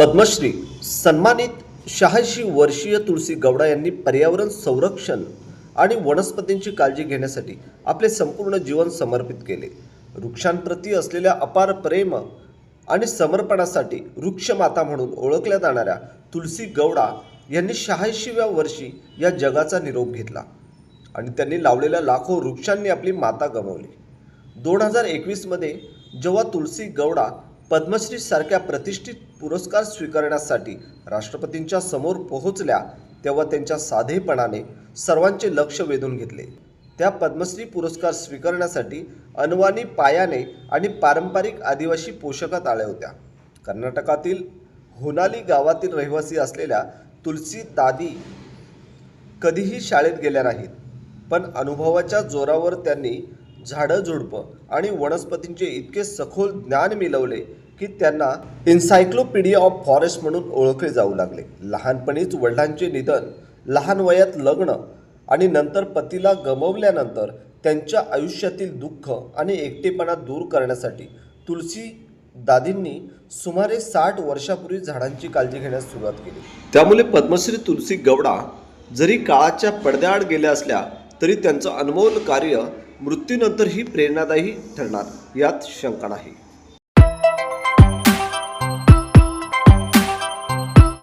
पद्मश्री सन्मानित शहाऐंशी वर्षीय तुळशी गौडा यांनी पर्यावरण संरक्षण आणि वनस्पतींची काळजी घेण्यासाठी आपले संपूर्ण जीवन समर्पित केले. वृक्षांप्रती असलेल्या अपार प्रेम आणि समर्पणासाठी वृक्षमाता म्हणून ओळखल्या जाणाऱ्या तुलसी गौडा यांनी शहाऐंशीव्या वर्षी या जगाचा निरोप घेतला आणि त्यांनी लावलेल्या लाखो वृक्षांनी आपली माता गमावली. दोन हजार एकवीसमध्ये जेव्हा तुलसी गौडा पद्मश्रीसारख्या प्रतिष्ठित पुरस्कार स्वीकारण्यासाठी राष्ट्रपतींच्या समोर पोहोचल्या तेव्हा त्यांच्या साधेपणाने सर्वांचे लक्ष वेधून घेतले. त्या पद्मश्री पुरस्कार स्वीकारण्यासाठी अनवानी पायाने आणि पारंपरिक आदिवासी पोषकात आल्या होत्या. कर्नाटकातील होनाली गावातील रहिवासी असलेल्या तुलसी दादी कधीही शाळेत गेल्या नाहीत पण अनुभवाच्या जोरावर त्यांनी झाडं झुडपं आणि वनस्पतींचे इतके सखोल ज्ञान मिळवले की त्यांना इन्सायक्लोपीडिया ऑफ फॉरेस्ट म्हणून ओळखले जाऊ लागले. लहानपणीच वडिलांचे निधन लहान वयात लग्न आणि नंतर पतीला गमवल्यानंतर त्यांच्या आयुष्यातील दुःख आणि एकटेपणा दूर करण्यासाठी तुलसी दादींनी सुमारे साठ वर्षापूर्वी झाडांची काळजी घेण्यास सुरुवात केली. त्यामुळे पद्मश्री तुलसी गवडा जरी काळाच्या पडद्याआड गेल्या असल्या तरी त्यांचं अनमोल कार्य मृत्यूनंतरही प्रेरणादायी ठरणार यात शंका नाही.